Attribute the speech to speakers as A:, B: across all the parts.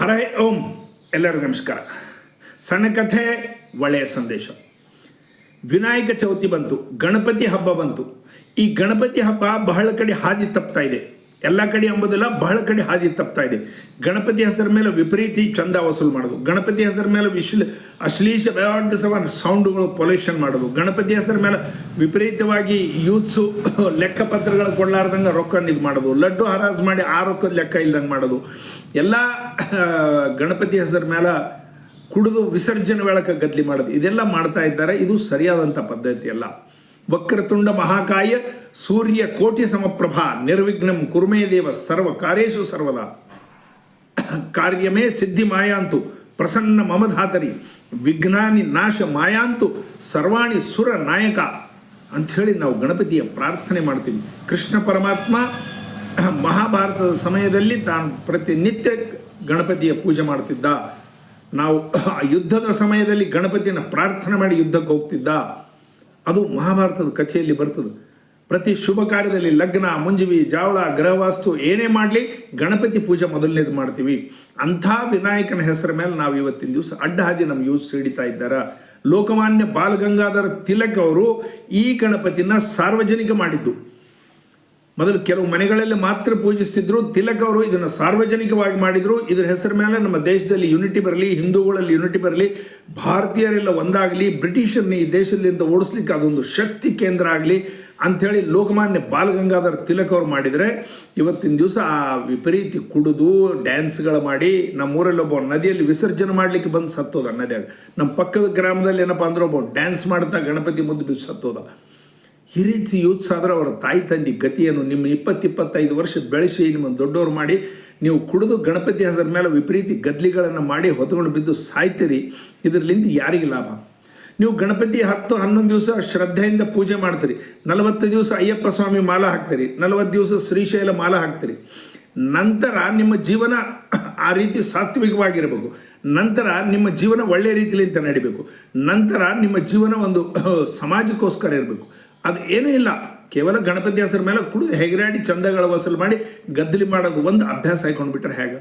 A: ಹರ ಓಂ. ಎಲ್ಲರಿಗೂ ನಮಸ್ಕಾರ. ಸಣ್ಣ ಕಥೆ ಒಳ್ಳೆಯ ಸಂದೇಶ. ವಿನಾಯಕ ಚೌತಿ ಬಂತು, ಗಣಪತಿ ಹಬ್ಬ ಬಂತು. ಈ ಗಣಪತಿ ಹಬ್ಬ ಬಹಳ ಕಡೆ ಹಾದಿ ತಪ್ತಾ ಇದೆ. ಎಲ್ಲ ಕಡೆ ಎಂಬುದಿಲ್ಲ ಬಹಳ ಕಡೆ ಹಾದಿ ತಪ್ತಾ ಇದೆ. ಗಣಪತಿ ಹೆಸರ ಮೇಲೆ ವಿಪರೀತಿ ಚಂದ ವಸೂಲು ಮಾಡೋದು. ಗಣಪತಿ ಹೆಸರ ಮೇಲೆ ವಿಶ್ಲ ಅಶ್ಲೀಷ ಸವ ಸೌಂಡುಗಳು ಪೊಲ್ಯೂಷನ್ ಮಾಡೋದು. ಗಣಪತಿ ಹೆಸರ ಮೇಲೆ ವಿಪರೀತವಾಗಿ ಯೂತ್ಸು ಲೆಕ್ಕಪತ್ರಗಳು ಕೊಡಲಾರ್ದಂಗೆ ರೊಕ್ಕ ಇದು ಮಾಡೋದು. ಲಡ್ಡು ಹರಾಜು ಮಾಡಿ ಆ ರೊಕ್ಕದ ಲೆಕ್ಕ ಇಲ್ದಂಗೆ ಮಾಡೋದು. ಎಲ್ಲ ಗಣಪತಿ ಹೆಸರ ಮೇಲೆ ಕುಡಿದು ವಿಸರ್ಜನೆ ವೇಳಕ ಗದ್ಲಿ ಮಾಡೋದು. ಇದೆಲ್ಲ ಮಾಡ್ತಾ ಇದ್ದಾರೆ. ಇದು ಸರಿಯಾದಂಥ ಪದ್ಧತಿ ಅಲ್ಲ ವಕ್ರತುಂಡ ಮಹಾಕಾಯ ಸೂರ್ಯ ಕೋಟಿ ಸಮಪ್ರಭಾ ನಿರ್ವಿಘ್ನಂ ಕುರ್ಮೇ ದೇವ ಸರ್ವ ಕಾರ್ಯೇಶು ಸರ್ವದಾ. ಕಾರ್ಯಮೇ ಸಿದ್ಧಿ ಮಾಯಾಂತು ಪ್ರಸನ್ನ ಮಮಧಾತರಿ ವಿಘ್ನಾನಿ ನಾಶ ಮಾಯಾಂತು ಸರ್ವಾಣಿ ಸುರ ನಾಯಕ ಅಂಥೇಳಿ ನಾವು ಗಣಪತಿಯ ಪ್ರಾರ್ಥನೆ ಮಾಡ್ತೀವಿ. ಕೃಷ್ಣ ಪರಮಾತ್ಮ ಮಹಾಭಾರತದ ಸಮಯದಲ್ಲಿ ತಾನು ಪ್ರತಿನಿತ್ಯ ಗಣಪತಿಯ ಪೂಜೆ ಮಾಡ್ತಿದ್ದ. ನಾವು ಯುದ್ಧದ ಸಮಯದಲ್ಲಿ ಗಣಪತಿಯನ್ನು ಪ್ರಾರ್ಥನೆ ಮಾಡಿ ಯುದ್ಧಕ್ಕೆ ಹೋಗ್ತಿದ್ದ. ಅದು ಮಹಾಭಾರತದ ಕಥೆಯಲ್ಲಿ ಬರ್ತದೆ. ಪ್ರತಿ ಶುಭ ಕಾರ್ಯದಲ್ಲಿ ಲಗ್ನ, ಮುಂಜುವಿ, ಜಾವಳ, ಗೃಹವಾಸ್ತು ಏನೇ ಮಾಡಲಿ ಗಣಪತಿ ಪೂಜೆ ಮೊದಲನೇದು ಮಾಡ್ತೀವಿ. ಅಂಥ ವಿನಾಯಕನ ಹೆಸರ ಮೇಲೆ ನಾವು ಇವತ್ತಿನ ದಿವಸ ಅಡ್ಡ ಹಾದಿ ನಮ್ಮ ಯೂಸ್ ಸಿಡಿತಾ ಇದ್ದಾರ. ಲೋಕಮಾನ್ಯ ಬಾಲಗಂಗಾಧರ ತಿಲಕ್ ಅವರು ಈ ಗಣಪತಿನ ಸಾರ್ವಜನಿಕ ಮಾಡಿದ್ದು. ಮೊದಲು ಕೆಲವು ಮನೆಗಳಲ್ಲಿ ಮಾತ್ರ ಪೂಜಿಸ್ತಿದ್ರು. ತಿಲಕ್ ಅವರು ಇದನ್ನು ಸಾರ್ವಜನಿಕವಾಗಿ ಮಾಡಿದ್ರು. ಇದರ ಹೆಸರ ಮೇಲೆ ನಮ್ಮ ದೇಶದಲ್ಲಿ ಯುನಿಟಿ ಬರಲಿ, ಹಿಂದೂಗಳಲ್ಲಿ ಯುನಿಟಿ ಬರಲಿ, ಭಾರತೀಯರೆಲ್ಲ ಒಂದಾಗಲಿ ಬ್ರಿಟಿಷರ್ನ ಈ ದೇಶದಿಂದ ಓಡಿಸ್ಲಿಕ್ಕೆ ಅದೊಂದು ಶಕ್ತಿ ಕೇಂದ್ರ ಆಗಲಿ ಅಂಥೇಳಿ ಲೋಕಮಾನ್ಯ ಬಾಲಗಂಗಾಧರ್ ತಿಲಕ್ ಅವರು ಮಾಡಿದರೆ, ಇವತ್ತಿನ ದಿವಸ ಆ ವಿಪರೀತಿ ಕುಡಿದು ಡ್ಯಾನ್ಸ್ಗಳು ಮಾಡಿ ನಮ್ಮೂರಲ್ಲಿ ಒಬ್ಬ ನದಿಯಲ್ಲಿ ವಿಸರ್ಜನೆ ಮಾಡಲಿಕ್ಕೆ ಬಂದು ಸತ್ತೋದ. ನದಿಯಾಗ. ನಮ್ಮ ಪಕ್ಕದ ಗ್ರಾಮದಲ್ಲಿ ಏನಪ್ಪ ಅಂದ್ರೆ ಒಬ್ಬ ಡ್ಯಾನ್ಸ್ ಮಾಡ್ತಾ ಗಣಪತಿ ಮುದ್ದು ಬಿದ್ದು ಸತ್ತೋದ. ಈ ರೀತಿ ಯೂತ್ಸ್ ಆದ್ರೆ ಅವರ ತಾಯಿ ತಂದೆ ಗತಿಯನ್ನು ನಿಮ್ಮ ಇಪ್ಪತ್ತಿಪ್ಪತ್ತೈದು ವರ್ಷ ಬೆಳೆಸಿ ನಿಮ್ಮ ದೊಡ್ಡವ್ರು ಮಾಡಿ, ನೀವು ಕುಡಿದು ಗಣಪತಿ ಹೆಸರ ಮೇಲೆ ವಿಪರೀತ ಗದ್ಲಿಗಳನ್ನು ಮಾಡಿ ಹೊತ್ಕೊಂಡು ಬಿದ್ದು ಸಾಯ್ತೀರಿ. ಇದರಲ್ಲಿಂದ ಯಾರಿಗೆ ಲಾಭ? ನೀವು ಗಣಪತಿ ಹತ್ತು ಹನ್ನೊಂದು ದಿವಸ ಶ್ರದ್ಧೆಯಿಂದ ಪೂಜೆ ಮಾಡ್ತೀರಿ. ನಲವತ್ತು ದಿವಸ ಅಯ್ಯಪ್ಪ ಸ್ವಾಮಿ ಮಾಲ ಹಾಕ್ತೀರಿ. ನಲವತ್ತು ದಿವಸ ಶ್ರೀಶೈಲ ಮಾಲ ಹಾಕ್ತೀರಿ. ನಂತರ ನಿಮ್ಮ ಜೀವನ ಆ ರೀತಿ ಸಾತ್ವಿಕವಾಗಿರಬೇಕು. ನಂತರ ನಿಮ್ಮ ಜೀವನ ಒಳ್ಳೆಯ ಅಂತ ನಡಿಬೇಕು. ನಂತರ ನಿಮ್ಮ ಜೀವನ ಒಂದು ಸಮಾಜಕ್ಕೋಸ್ಕರ ಇರಬೇಕು. ಅದು ಏನೂ ಇಲ್ಲ, ಕೇವಲ ಗಣಪತಿ ಹೆಸರ ಮೇಲೆ ಕುಡಿದು ಹೆಗರಾಡಿ ಚಂದಗಳ ವಸೂಲು ಮಾಡಿ ಗದ್ದಲಿ ಮಾಡೋದು ಒಂದು ಅಭ್ಯಾಸ ಹಾಕೊಂಡು ಬಿಟ್ಟರೆ ಹೇಗೆ?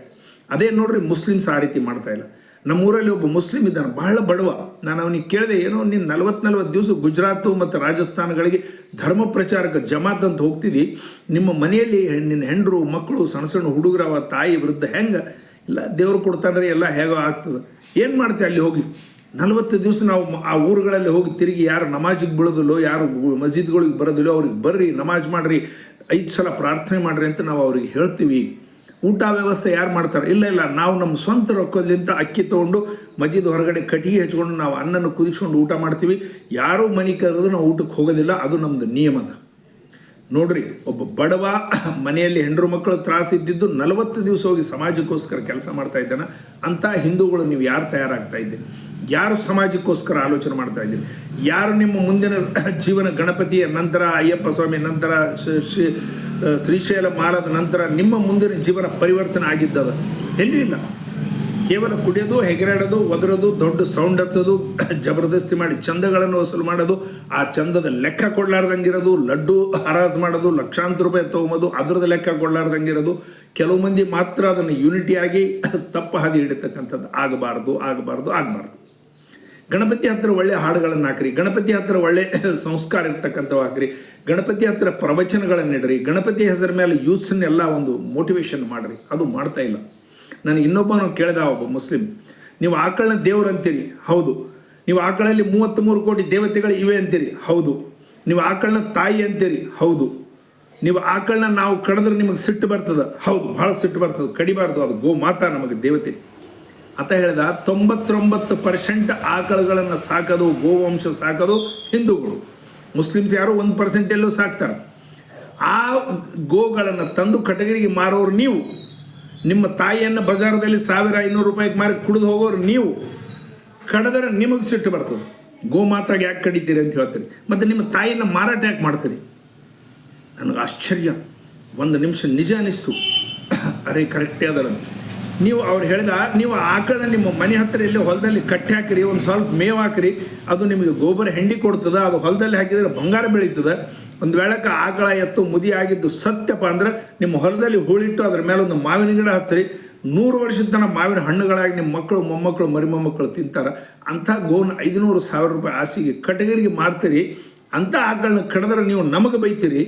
A: ಅದೇ ನೋಡ್ರಿ ಮುಸ್ಲಿಮ್ಸ್ ಆ ರೀತಿ ಮಾಡ್ತಾ ಇಲ್ಲ. ನಮ್ಮೂರಲ್ಲಿ ಒಬ್ಬ ಮುಸ್ಲಿಂ ಇದ್ದಾನೆ, ಬಹಳ ಬಡವ. ನಾನು ಅವನಿಗೆ ಕೇಳಿದೆ, ಏನೋ ನೀನು ನಲ್ವತ್ತು ನಲ್ವತ್ತು ದಿವಸ ಗುಜರಾತು ಮತ್ತು ರಾಜಸ್ಥಾನಗಳಿಗೆ ಧರ್ಮ ಪ್ರಚಾರಕ ಜಮಾತ್ ಅಂತ ಹೋಗ್ತಿದ್ದಿ ನಿಮ್ಮ ಮನೆಯಲ್ಲಿ ನಿನ್ನ ಹೆಂಡರು, ಮಕ್ಕಳು, ಸಣ್ಣ ಸಣ್ಣ ಹುಡುಗರವ, ತಾಯಿ ವೃದ್ಧ ಹೆಂಗೆ? ಇಲ್ಲ, ದೇವ್ರು ಕೊಡ್ತಾನ್ರಿ ಎಲ್ಲ ಹೇಗೋ ಆಗ್ತದೆ. ಏನು ಮಾಡ್ತೀಯ ಅಲ್ಲಿ ಹೋಗಿ? ನಲವತ್ತು ದಿವಸ ನಾವು ಆ ಊರುಗಳಲ್ಲಿ ಹೋಗಿ ತಿರುಗಿ ಯಾರು ನಮಾಜಿಗೆ ಬೀಳೋದಿಲ್ಲೋ, ಯಾರು ಮಸೀದ್ಗಳಿಗೆ ಬರೋದಿಲ್ಲೋ, ಅವ್ರಿಗೆ ಬರ್ರಿ, ನಮಾಜ್ ಮಾಡ್ರಿ, ಐದು ಸಲ ಪ್ರಾರ್ಥನೆ ಮಾಡ್ರಿ ಅಂತ ನಾವು ಅವ್ರಿಗೆ ಹೇಳ್ತೀವಿ. ಊಟ ವ್ಯವಸ್ಥೆ ಯಾರು ಮಾಡ್ತಾರೆ? ಇಲ್ಲ ಇಲ್ಲ, ನಾವು ನಮ್ಮ ಸ್ವಂತ ರೊಕ್ಕದಿಂದ ಅಕ್ಕಿ ತೊಗೊಂಡು ಮಜೀದ್ ಹೊರಗಡೆ ಕಟ್ಟಿಗೆ ಹಚ್ಕೊಂಡು ನಾವು ಅನ್ನನ ಕುದಿಸ್ಕೊಂಡು ಊಟ ಮಾಡ್ತೀವಿ. ಯಾರೂ ಮನೆ ಕರೆದು ನಾವು ಊಟಕ್ಕೆ ಹೋಗೋದಿಲ್ಲ, ಅದು ನಮ್ಮದು ನಿಯಮದ ನೋಡ್ರಿ, ಒಬ್ಬ ಬಡವ ಮನೆಯಲ್ಲಿ ಹೆಂಡರು ಮಕ್ಕಳು ತ್ರಾಸ ಇದ್ದಿದ್ದು ನಲವತ್ತು ದಿವಸ ಹೋಗಿ ಸಮಾಜಕ್ಕೋಸ್ಕರ ಕೆಲಸ ಮಾಡ್ತಾ ಇದ್ದಾನೆ. ಅಂತ ಹಿಂದೂಗಳು ನೀವು ಯಾರು ತಯಾರಾಗ್ತಾ ಇದ್ದೀರಿ? ಯಾರು ಸಮಾಜಕ್ಕೋಸ್ಕರ ಆಲೋಚನೆ ಮಾಡ್ತಾ ಇದ್ದೀರಿ? ಯಾರು ನಿಮ್ಮ ಮುಂದಿನ ಜೀವನ ಗಣಪತಿಯ ನಂತರ, ಅಯ್ಯಪ್ಪ ಸ್ವಾಮಿ ನಂತರ ಶ್ರೀಶೈಲ ಮಾಲದ ನಂತರ ನಿಮ್ಮ ಮುಂದಿನ ಜೀವನ ಪರಿವರ್ತನೆ ಆಗಿದ್ದದ? ಎಲ್ಲಿ ಇಲ್ಲ. ಕೇವಲ ಕುಡಿಯೋದು ಹೆಗರಾಡೋದು ಒದರೋದು, ದೊಡ್ಡ ಸೌಂಡ್ ಹಚ್ಚೋದು, ಜಬರ್ದಸ್ತಿ ಮಾಡಿ ಚಂದಗಳನ್ನು ವಸೂಲು ಮಾಡೋದು, ಆ ಚಂದದ ಲೆಕ್ಕ ಕೊಡ್ಲಾರ್ದಂಗಿರೋದು, ಲಡ್ಡು ಹರಾಜು ಮಾಡೋದು, ಲಕ್ಷಾಂತರ ರೂಪಾಯಿ ತೊಗೊಂಬೋದು ಅದರದ ಲೆಕ್ಕ ಕೊಡ್ಲಾರ್ದಂಗಿರೋದು, ಕೆಲವು ಮಂದಿ ಮಾತ್ರ ಅದನ್ನು ಯೂನಿಟಿಯಾಗಿ ತಪ್ಪ ಹಾದಿ ಹಿಡಿತಕ್ಕಂಥದ್ದು. ಆಗಬಾರ್ದು ಆಗಬಾರ್ದು ಆಗಬಾರ್ದು. ಗಣಪತಿ ಹತ್ರ ಒಳ್ಳೆ ಹಾಡುಗಳನ್ನು ಹಾಕ್ರಿ. ಗಣಪತಿ ಹತ್ರ ಒಳ್ಳೆ ಸಂಸ್ಕಾರ ಇರ್ತಕ್ಕಂಥವು ಹಾಕ್ರಿ. ಗಣಪತಿ ಹತ್ರ ಪ್ರವಚನಗಳನ್ನು ಇಡ್ರಿ ಗಣಪತಿ ಹೆಸರ ಮೇಲೆ ಯೂತ್ಸನ್ನೆಲ್ಲ ಒಂದು ಮೋಟಿವೇಶನ್ ಮಾಡ್ರಿ. ಅದು ಮಾಡ್ತಾ ಇಲ್ಲ. ನನಗೆ ಇನ್ನೊಬ್ಬನು ಕೇಳಿದ ಒಬ್ಬ ಮುಸ್ಲಿಂ, ನೀವು ಆಕಳನ್ನ ದೇವರು ಅಂತೀರಿ? ಹೌದು. ನೀವು ಆಕಳಲ್ಲಿ ಮೂವತ್ತ್ಮೂರು ಕೋಟಿ ದೇವತೆಗಳು ಇವೆ ಅಂತೀರಿ? ಹೌದು. ನೀವು ಆಕಳನ್ನ ತಾಯಿ ಅಂತೀರಿ? ಹೌದು. ನೀವು ಆಕಳನ್ನ ನಾವು ಕಡಿದ್ರೆ ನಿಮಗೆ ಸಿಟ್ಟು ಬರ್ತದೆ? ಹೌದು ಭಾಳ ಸಿಟ್ಟು ಬರ್ತದೆ, ಕಡಿಬಾರ್ದು, ಅದು ಗೋ ಮಾತಾ ನಮಗೆ ದೇವತೆ. ಅಂತ ಹೇಳಿದ, ತೊಂಬತ್ತೊಂಬತ್ತು ಪರ್ಸೆಂಟ್ ಆಕಳುಗಳನ್ನು ಸಾಕೋದು, ಗೋವಂಶ ಸಾಕೋದು ಹಿಂದೂಗಳು. ಮುಸ್ಲಿಮ್ಸ್ ಯಾರೋ ಒಂದು ಪರ್ಸೆಂಟ್ ಎಲ್ಲೋ ಸಾಕ್ತಾರೆ. ಆ ಗೋಗಳನ್ನು ತಂದು ಕಟಗರಿಗೆ ಮಾರೋರು ನೀವು. ನಿಮ್ಮ ತಾಯಿಯನ್ನು ಬಜಾರದಲ್ಲಿ ಸಾವಿರ ಐನೂರು ರೂಪಾಯಿಗೆ ಮಾರಿ ಕುಡಿದು ಹೋಗೋರು ನೀವು, ಕಡದರೆ ನಿಮಗೆ ಸಿಟ್ಟು ಬರ್ತದೆ. ಗೋಮಾತಾಗ ಯಾಕೆ ಕಡಿತೀರಿ ಅಂತ ಹೇಳ್ತೀರಿ. ಮತ್ತು ನಿಮ್ಮ ತಾಯಿಯನ್ನು ಮಾರಾಟ ಯಾಕೆ ಮಾಡ್ತೀರಿ? ನನಗೆ ಆಶ್ಚರ್ಯ. ಒಂದು ನಿಮಿಷ ನಿಜ ಅನ್ನಿಸ್ತು ಅರೆ ಕರೆಕ್ಟೇ ಅದರ ನೀವು ಅವ್ರು ಹೇಳಿದ, ನೀವು ಆಕಳ ನಿಮ್ಮ ಮನೆ ಹತ್ತಿರ ಇಲ್ಲಿ ಹೊಲದಲ್ಲಿ ಕಟ್ಟಿ ಹಾಕಿರಿ, ಒಂದು ಸ್ವಲ್ಪ ಮೇವು ಹಾಕಿರಿ, ಅದು ನಿಮಗೆ ಗೊಬ್ಬರ ಹೆಂಡಿ ಕೊಡ್ತದೆ, ಅದು ಹೊಲದಲ್ಲಿ ಹಾಕಿದ್ರೆ ಬಂಗಾರ ಬೆಳೀತದೆ. ಒಂದು ವೇಳಕ್ಕೆ ಆಕಳ ಎತ್ತು ಮುದಿ ಆಗಿದ್ದು ಸತ್ಯಪ್ಪ ಅಂದ್ರೆ ನಿಮ್ಮ ಹೊಲದಲ್ಲಿ ಹೂಳಿಟ್ಟು ಅದ್ರ ಮೇಲೆ ಒಂದು ಮಾವಿನ ಗಿಡ ಹಚ್ಚಿರಿ. ನೂರು ವರ್ಷದ ತನಕ ಮಾವಿನ ಹಣ್ಣುಗಳಾಗಿ ನಿಮ್ಮ ಮಕ್ಕಳು, ಮೊಮ್ಮಕ್ಕಳು ಮರಿ ಮೊಮ್ಮಕ್ಕಳು ತಿಂತಾರೆ. ಅಂಥ ಗೋನ್ ಐದುನೂರು ಸಾವಿರ ರೂಪಾಯಿ ಆಸೆಗೆ ಕಟಗರಿಗೆ ಮಾರ್ತೀರಿ. ಅಂಥ ಆಕಳನ್ನ ಕಡಿದ್ರೆ ನೀವು ನಮಗೆ ಬೈತೀರಿ.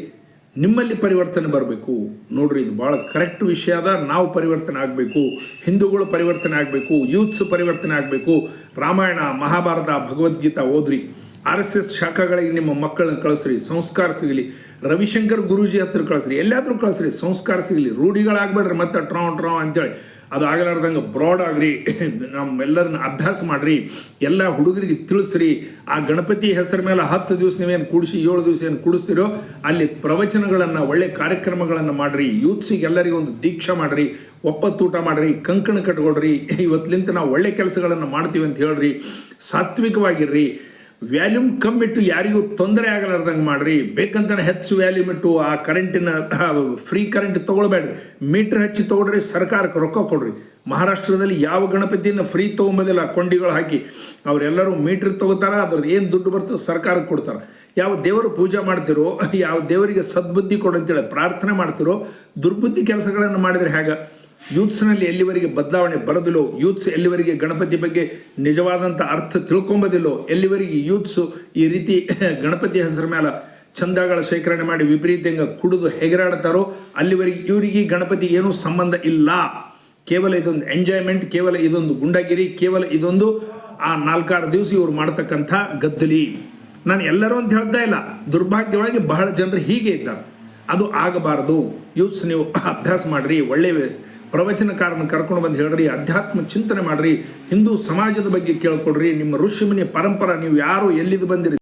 A: ನಿಮ್ಮಲ್ಲಿ ಪರಿವರ್ತನೆ ಬರಬೇಕು. ನೋಡ್ರಿ, ಇದು ಭಾಳ ಕರೆಕ್ಟ್ ವಿಷಯ ಅದ. ನಾವು ಪರಿವರ್ತನೆ ಆಗಬೇಕು. ಹಿಂದೂಗಳು ಪರಿವರ್ತನೆ ಆಗಬೇಕು. ಯೂತ್ಸ್ ಪರಿವರ್ತನೆ ಆಗಬೇಕು. ರಾಮಾಯಣ, ಮಹಾಭಾರತ, ಭಗವದ್ಗೀತಾ ಓದ್ರಿ. ಆರ್ ಎಸ್ ಎಸ್ ಶಾಖೆಗಳಿಗೆ ನಿಮ್ಮ ಮಕ್ಕಳನ್ನ ಕಳಿಸ್ರಿ. ಸಂಸ್ಕಾರ ಸಿಗಲಿ. ರವಿಶಂಕರ್ ಗುರುಜಿ ಹತ್ರ ಕಳಿಸ್ರಿ. ಎಲ್ಲಾದರೂ ಕಳಿಸ್ರಿ. ಸಂಸ್ಕಾರ ಸಿಗಲಿ. ರೂಢಿಗಳಾಗಬೇಡ್ರಿ ಮತ್ತೆ ಟ್ರಾ ಟ್ರಾವ್ ಅಂತೇಳಿ. ಅದು ಆಗಲಾರ್ದಂಗೆ ಬ್ರಾಡ್ ಆಗ್ರಿ, ನಮ್ಮೆಲ್ಲರನ್ನ ಅಭ್ಯಾಸ ಮಾಡ್ರಿ, ಎಲ್ಲ ಹುಡುಗರಿಗೆ ತಿಳಿಸ್ರಿ. ಆ ಗಣಪತಿ ಹೆಸರ ಮೇಲೆ ಹತ್ತು ದಿವಸ ನೀವೇನು ಕೂಡಿಸಿ, ಏಳು ದಿವಸ ಏನು ಕೂಡಿಸ್ತಿರೋ, ಅಲ್ಲಿ ಪ್ರವಚನಗಳನ್ನು, ಒಳ್ಳೆ ಕಾರ್ಯಕ್ರಮಗಳನ್ನು ಮಾಡ್ರಿ. ಯೂತ್ಸಿಗೆ ಎಲ್ಲರಿಗೂ ಒಂದು ದೀಕ್ಷಾ ಮಾಡ್ರಿ, ಒಪ್ಪತ್ತೂಟ ಮಾಡ್ರಿ, ಕಂಕಣ ಕಟ್ಕೊಳ್ರಿ. ಇವತ್ತಿಲಿಂತ ನಾವು ಒಳ್ಳೆ ಕೆಲಸಗಳನ್ನು ಮಾಡ್ತೀವಿ ಅಂತ ಹೇಳ್ರಿ. ಸಾತ್ವಿಕವಾಗಿರ್ರಿ. ವ್ಯಾಲ್ಯೂಮ್ ಕಮ್ಮಿ ಇಟ್ಟು ಯಾರಿಗೂ ತೊಂದರೆ ಆಗಲಾರ್ದಂಗೆ ಮಾಡ್ರಿ. ಬೇಕಂತಾನೆ ಹೆಚ್ಚು ವ್ಯಾಲ್ಯೂಮ್ ಇಟ್ಟು ಆ ಕರೆಂಟಿನ ಫ್ರೀ ಕರೆಂಟ್ ತೊಗೊಳ್ಬೇಡ್ರಿ. ಮೀಟ್ರ್ ಹಚ್ಚಿ ತೊಗೊಳ್ರಿ, ಸರ್ಕಾರಕ್ಕೆ ರೊಕ್ಕ ಕೊಡ್ರಿ. ಮಹಾರಾಷ್ಟ್ರದಲ್ಲಿ ಯಾವ ಗಣಪತಿಯನ್ನು ಫ್ರೀ ತೊಗೊಂಬೋದಿಲ್ಲ, ಕೊಂಡಿಗಳು ಹಾಕಿ. ಅವರೆಲ್ಲರೂ ಮೀಟ್ರ್ ತೊಗೋತಾರ ಅದ್ರದ್ದು ಏನು ದುಡ್ಡು ಬರ್ತದೆ ಸರ್ಕಾರಕ್ಕೆ ಕೊಡ್ತಾರೆ. ಯಾವ ದೇವರು ಪೂಜೆ ಮಾಡ್ತಿರೋ, ಯಾವ ದೇವರಿಗೆ ಸದ್ಬುದ್ಧಿ ಕೊಡು ಅಂತೇಳಿ ಪ್ರಾರ್ಥನೆ ಮಾಡ್ತಿರೋ, ದುರ್ಬುದ್ಧಿ ಕೆಲಸಗಳನ್ನು ಮಾಡಿದರೆ ಹೇಗೆ? ಯೂತ್ಸ್ನಲ್ಲಿ ಎಲ್ಲಿವರೆಗೆ ಬದಲಾವಣೆ ಬರದಿಲ್ಲೋ, ಯೂತ್ಸ್ ಎಲ್ಲಿವರೆಗೆ ಗಣಪತಿ ಬಗ್ಗೆ ನಿಜವಾದಂಥ ಅರ್ಥ ತಿಳ್ಕೊಂಬೋದಿಲ್ಲೋ, ಎಲ್ಲಿವರೆಗೆ ಯೂತ್ಸು ಈ ರೀತಿ ಗಣಪತಿ ಹೆಸರ ಮೇಲೆ ಚಂದಗಳ ಶೇಖರಣೆ ಮಾಡಿ ವಿಪರೀತಂಗ ಕುಡಿದು ಹೆಗರಾಡ್ತಾರೋ, ಅಲ್ಲಿವರೆಗೆ ಇವರಿಗೆ ಗಣಪತಿ ಏನೂ ಸಂಬಂಧ ಇಲ್ಲ. ಕೇವಲ ಇದೊಂದು ಎಂಜಾಯ್ಮೆಂಟ್, ಕೇವಲ ಇದೊಂದು ಗುಂಡಗಿರಿ, ಕೇವಲ ಇದೊಂದು ಆ ನಾಲ್ಕಾರು ದಿವಸ ಇವ್ರು ಮಾಡ್ತಕ್ಕಂಥ ಗದ್ದಲಿ. ನಾನು ಎಲ್ಲರೂ ಅಂತ ಹೇಳ್ತಾ ಇಲ್ಲ, ದುರ್ಭಾಗ್ಯವಾಗಿ ಬಹಳ ಜನರು ಹೀಗೆ ಇದ್ದಾರೆ. ಅದು ಆಗಬಾರದು. ಯೂತ್ಸ್ ನೀವು ಅಭ್ಯಾಸ ಮಾಡಿರಿ, ಒಳ್ಳೆ ಪ್ರವಚನಕಾರನ ಕರ್ಕೊಂಡು ಬಂದು ಹೇಳ್ರಿ, ಅಧ್ಯಾತ್ಮ ಚಿಂತನೆ ಮಾಡ್ರಿ, ಹಿಂದೂ ಸಮಾಜದ ಬಗ್ಗೆ ಕೇಳ್ಕೊಡ್ರಿ, ನಿಮ್ಮ ಋಷಿಮುನಿ ಪರಂಪರ, ನೀವು ಯಾರು ಎಲ್ಲಿದ್ದು ಬಂದಿರಿ?